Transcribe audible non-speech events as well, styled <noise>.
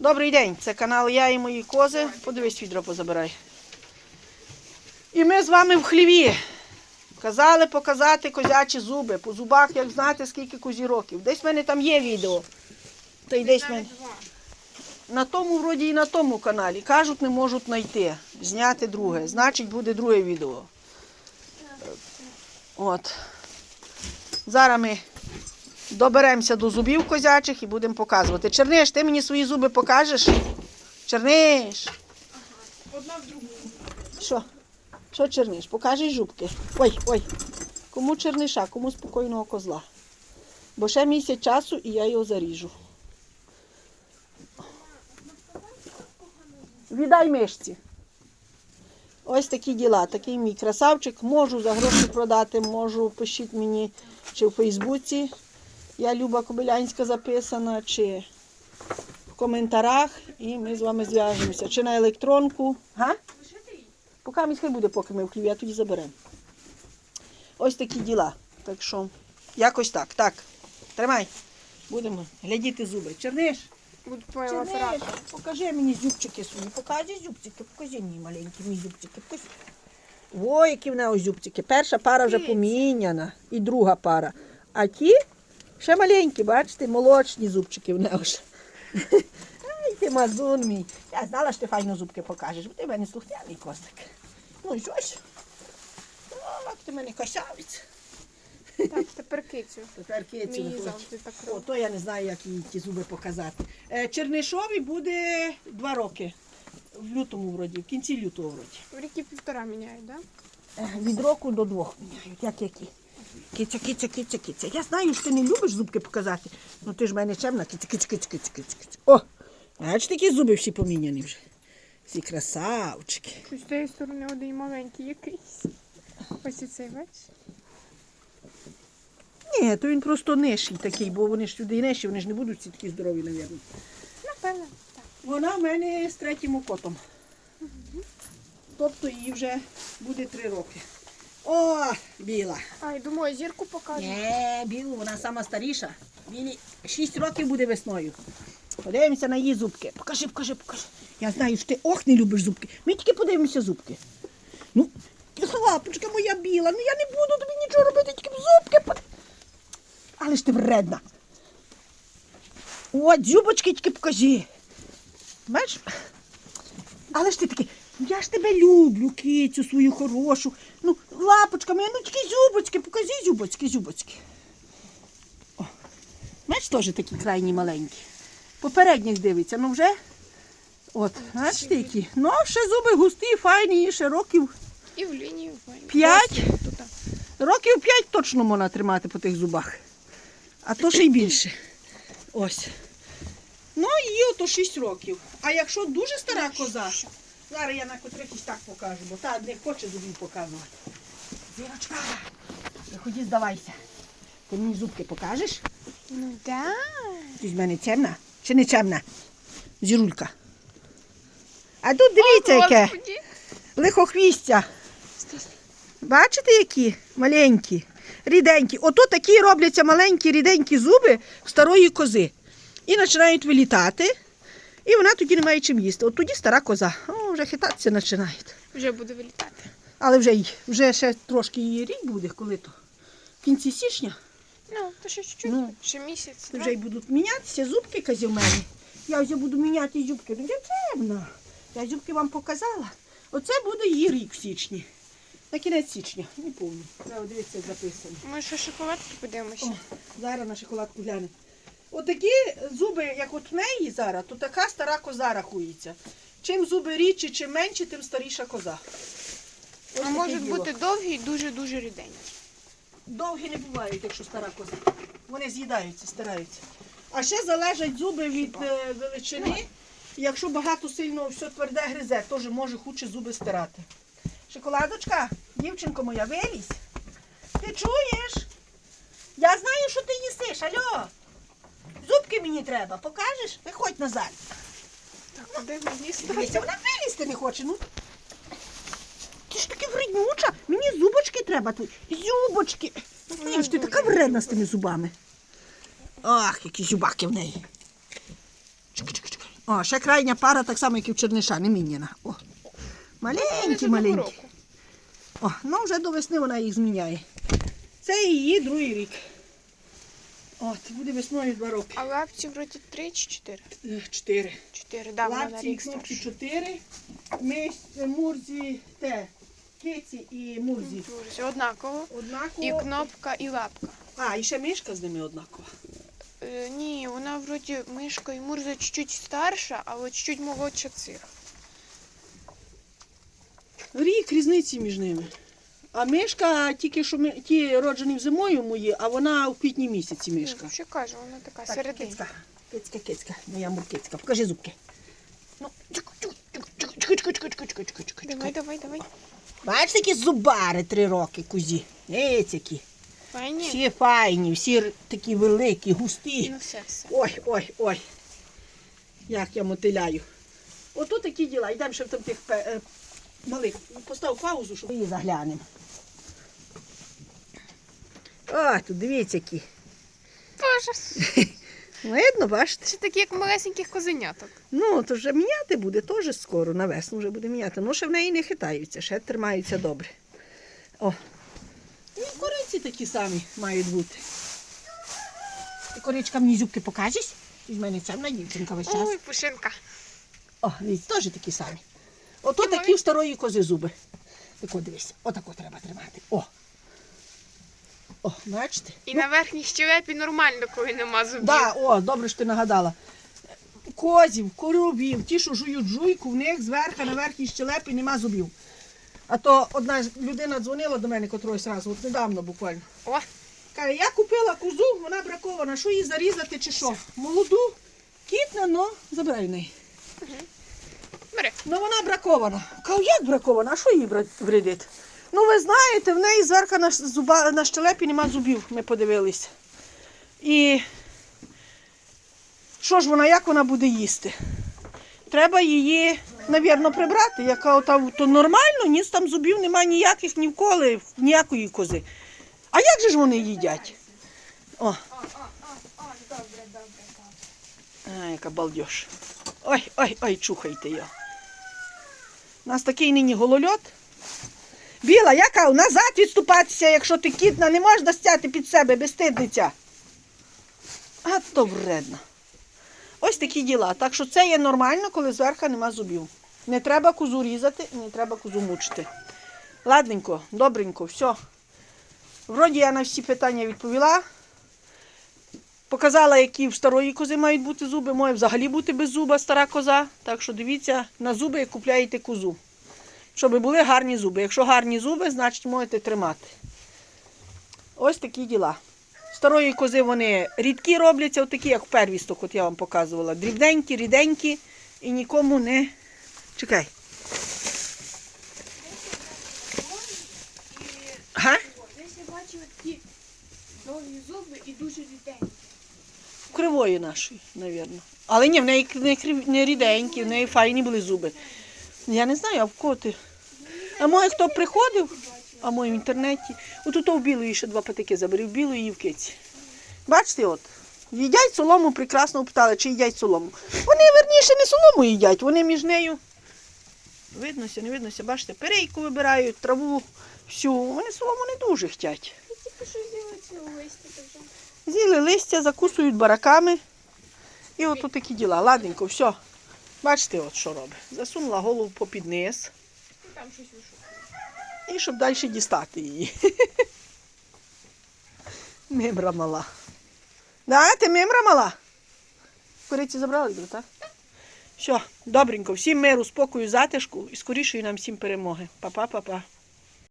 Добрий день, це канал Я і мої кози. Подивись, відро позабирай. І ми з вами в хліві. Казали показати козячі зуби. По зубах, як знаєте, скільки козі років. Десь в мене там є відео. Та й десь мене. На тому вроді і на тому каналі. Кажуть, не можуть знайти. Зняти друге. Значить, буде друге відео. От. Зараз ми доберемося до зубів козячих і будемо показувати. Черниш, ти мені свої зуби покажеш? Черниш. Одна в другу. Що? Що черниш? Покажеш зубки. Ой, ой. Кому черниша, кому спокійного козла. Бо ще місяць часу і я його заріжу. Віддай мишці. Ось такі діла, такий мій красавчик. Можу за гроші продати, можу пишіть мені чи в Фейсбуці. Я Люба Кобилянська записана, чи в коментарях, і ми з вами зв'яжемося. Чи на електронку. Га? Поки міський буде, поки ми в хліві, а тоді заберемо. Ось такі діла. Так що, якось так. Так, тримай. Будемо глядіти зуби. Черниш? Буду твоя Черниш, покажи мені зубчики свої. Покажи зубчики, покажи мені маленькі мій зубчики. Покажи. О, які в нього зубчики. Перша пара вже поміняна. І друга пара. А ті ще маленькі, бачите, молочні зубчики в нього ж. Ай, ти мазун мій. Я знала, що ти файно зубки покажеш, бо ти в мене слухняний костик. Ну і що ж? О, як ти мене косявець. Так, тепер кицю. Тепер кицю не завжди так О, то я не знаю, як їй ті зуби показати. Е, Чернишові буде два роки. В лютому вроді, в кінці лютого вроді. В ріки півтора міняють, так? Е, Від року до двох міняють, як які. Киця, киця, киця, киця. Я знаю, що ти не любиш зубки показати. Ну ти ж в мене чемна, киця, киця, киця, киця, киця, киця. О! Бач, такі зуби всі поміняні вже. Всі красавчики. З тієї сторони один маленький якийсь. Ось цей, бачиш? Ні, то він просто нижчий такий, бо вони ж сюди і нижчі, вони ж не будуть всі такі здорові, мабуть. Напевно, так. Вона в мене з третім окотом. Тобто їй вже буде три роки. О, біла. Ай, думаю, зірку покажу. Ні, білу, вона сама старіша. Білі 6 років буде весною. Подивимося на її зубки. Покажи, покажи, покажи. Я знаю, що ти ох не любиш зубки. Ми тільки подивимося зубки. Ну, лапочка моя біла, ну я не буду тобі нічого робити, тільки зубки. под- Але ж ти вредна. От, зубочки тільки покажи. Бачиш? Але ж ти такий, ну я ж тебе люблю, кицю свою хорошу. Ну, лапочка моя, ну тільки зубочки, покажи зубочки, зубочки. О, бачиш, теж такі крайні маленькі. Попередніх дивиться, ну вже. От, бачите які. Ну, ще зуби густі, файні, ще років, І в лінію. файно. П'ять? Років п'ять точно можна тримати по тих зубах. А то ще й більше. Ось. Ну, їй ото 6 років. А якщо дуже стара коза, зараз я на котрих ось так покажу, бо та не хоче зубів показувати. Зірочка, виходи, здавайся. Ти мені зубки покажеш? Ну да. Ти з мене темна чи не темна? Зірулька. А тут дивіться, яке лихохвістя. Бачите, які маленькі, ріденькі. Ото такі робляться маленькі ріденькі зуби старої кози. І починають вилітати, і вона тоді не має чим їсти. От тоді стара коза. О, вже хитатися починають. Вже буде вилітати. Але вже, й- вже ще трошки її рік буде, коли то. В кінці січня Ну, то ще чуть-чуть. Ну, ще місяць. вже й будуть мінятися зубки мене. Я вже буду міняти зубки. Ну, дівчина, я зубки вам показала. Оце буде її рік в січні. На кінець січня, не пам'ятаю. Треба дивитися, записано. Ми ще шоколадки подивимося. О, зараз на шоколадку глянемо. Отакі зуби, як от в неї зараз, то така стара коза рахується. Чим зуби рідші, чим менші, тим старіша коза. Ось А таке можуть діло. бути довгі і дуже-дуже ріденькі. Довгі не бувають, якщо стара коза. Вони з'їдаються, стараються. А ще залежать зуби від е, величини. Якщо багато сильно все тверде гризе, теж може хуче зуби стирати. Шоколадочка, дівчинко моя, вилізь. Ти чуєш? Я знаю, що ти їсиш. Алло. Зубки мені треба. Покажеш? Виходь назад. Так, куди мені? Дивіться, вона вилізти не хоче. Ну. Ж. Мені зубочки треба. твої. Зубочки. Знаєш, ти така вредна з тими зубами. Ах, які зубаки в неї. Чекай, чекай, чекай. О, ще крайня пара, так само, як і в черниша, не міняна. О. Маленькі, маленькі. О, ну вже до весни вона їх зміняє. Це її другий рік. От, буде весною два роки. А лапці вроді три чи чотири? Е, Чотири. Чотири, да, вона на Лапці рік старша. чотири. Ми е, мурзі те. Киці і мурзі. Друзі, Однаково. Однаково. І кнопка, і лапка. А, і ще мишка з ними однакова. Е, ні, вона вроді мишка і мурза чуть-чуть старша, але чуть-чуть молодша цих. Рік різниці між ними. А мишка тільки що ми, ті роджені зимою мої, а вона у квітні місяці мишка. Що кажу, вона така Так, серединка. кицька, кицька, кицька, моя муркицька. Покажи зубки. Ну, чук, чук, чук, чук, чук, чук, чук, чук, чук, чук, чук. Давай, давай, давай. Бачиш такі зубари три роки кузі. Ець які. Файні? Всі файні, всі такі великі, густі. Ну все, все. Ой, ой, ой. Як я мотиляю. Ото такі діла. Йдемо ще в там тих е, малих. Постав паузу, щоб її заглянемо. О, тут дивіться які. Боже, <laughs> Видно, бачите? це такі, як малесеньких козеняток. Ну, то вже міняти буде теж скоро, на весну вже буде міняти. Ну, ще в неї не хитаються, ще тримаються добре. О. І кориці такі самі мають бути. Ти коричка мені зубки покажеш? Від мене цемна дівчинка весь час. Ой, пушинка. О, дивіться, теж такі самі. Ото такі в старої кози зуби. Тако дивись, отако треба тримати. О. О, бачите? І на верхній щелепі нормально, коли нема зубів. Да, о, добре, що ти нагадала. Козів, коробів, ті, що жують жуйку, в них зверху на верхній щелепі нема зубів. А то одна людина дзвонила до мене котрось раз, от недавно буквально. О, Каже, я купила козу, вона бракована, що її зарізати чи що? Молоду, кітна, но забирай в неї. бери. Ну вона бракована. Кажу, як бракована? А що їй вредить? Ну ви знаєте, в неї зверху на, зуба, на щелепі нема зубів, ми подивилися. І що ж вона, як вона буде їсти? Треба її, навірно, прибрати. Яка ота, то нормально, ні там зубів немає ніяких ні в коли, ніякої кози. А як же ж вони їдять? О, а, яка балдеж. Ой, ой, ой, чухайте його. У нас такий нині голольот. Біла, яка назад відступатися, якщо ти кітна, не можеш достяти під себе, безстидниця. А то вредно. Ось такі діла. Так що це є нормально, коли зверху нема зубів. Не треба козу різати, не треба козу мучити. Ладненько, добренько, все. Вроді я на всі питання відповіла. Показала, які в старої кози мають бути зуби, має взагалі бути без зуба стара коза. Так що дивіться, на зуби купляєте козу. Щоб були гарні зуби. Якщо гарні зуби, значить можете тримати. Ось такі діла. Старої кози вони рідкі робляться, отакі, як первісток, от я вам показувала. Дрібненькі, ріденькі і нікому не. Чекай. Га? Десь я бачила такі довгі зуби і дуже ріденькі. Кривої нашої, мабуть. Але ні, в неї не ріденькі, в неї файні були зуби. Я не знаю, а в кого ти? А моє хто приходив, а моє в інтернеті. Отут у білої ще два патики заберів, в білої і в киці. Бачите, от. Їдять солому, прекрасно питали, чи їдять солому. Вони верніше не солому їдять, вони між нею. Виднося, не виднося, бачите, перейку вибирають, траву всю. Вони солому не дуже хочуть. Тільки з'їли листя. З'їли листя, закусують бараками. І от такі діла. Ладненько, все. Бачите, от що робить. Засунула голову попід низ. Там щось вишукує. І щоб далі дістати її. <laughs> Мимра мала. Да, ти мимра мала? Куриці забрали, так? Все, добренько. Всім миру, спокою, затишку і скорішої нам всім перемоги. Па-па, па-па.